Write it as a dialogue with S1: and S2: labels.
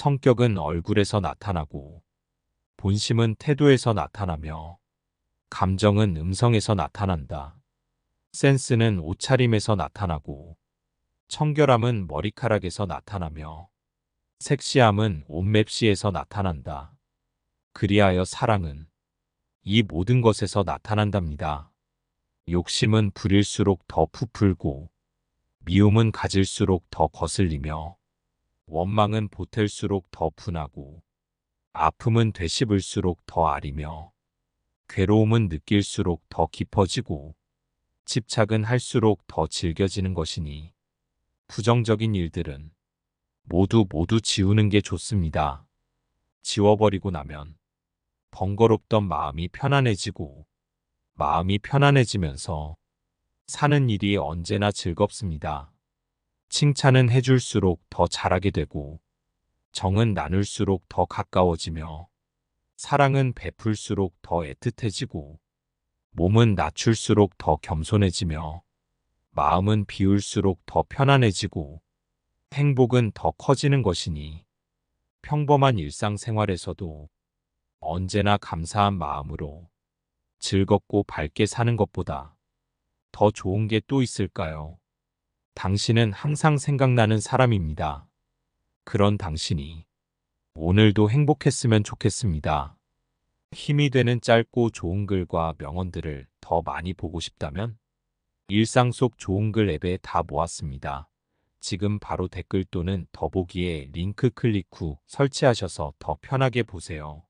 S1: 성격은 얼굴에서 나타나고 본심은 태도에서 나타나며 감정은 음성에서 나타난다. 센스는 옷차림에서 나타나고 청결함은 머리카락에서 나타나며 섹시함은 옷맵시에서 나타난다. 그리하여 사랑은 이 모든 것에서 나타난답니다. 욕심은 부릴수록 더 부풀고 미움은 가질수록 더 거슬리며 원망은 보탤수록 더 분하고 아픔은 되씹을수록 더 아리며 괴로움은 느낄수록 더 깊어지고 집착은 할수록 더 즐겨지는 것이니 부정적인 일들은 모두 모두 지우는 게 좋습니다. 지워버리고 나면 번거롭던 마음이 편안해지고 마음이 편안해지면서 사는 일이 언제나 즐겁습니다. 칭찬은 해줄수록 더 잘하게 되고 정은 나눌수록 더 가까워지며 사랑은 베풀수록 더 애틋해지고 몸은 낮출수록 더 겸손해지며 마음은 비울수록 더 편안해지고 행복은 더 커지는 것이니 평범한 일상생활에서도 언제나 감사한 마음으로 즐겁고 밝게 사는 것보다 더 좋은 게 또 있을까요? 당신은 항상 생각나는 사람입니다. 그런 당신이 오늘도 행복했으면 좋겠습니다. 힘이 되는 짧고 좋은 글과 명언들을 더 많이 보고 싶다면 일상 속 좋은 글 앱에 다 모았습니다. 지금 바로 댓글 또는 더보기에 링크 클릭 후 설치하셔서 더 편하게 보세요.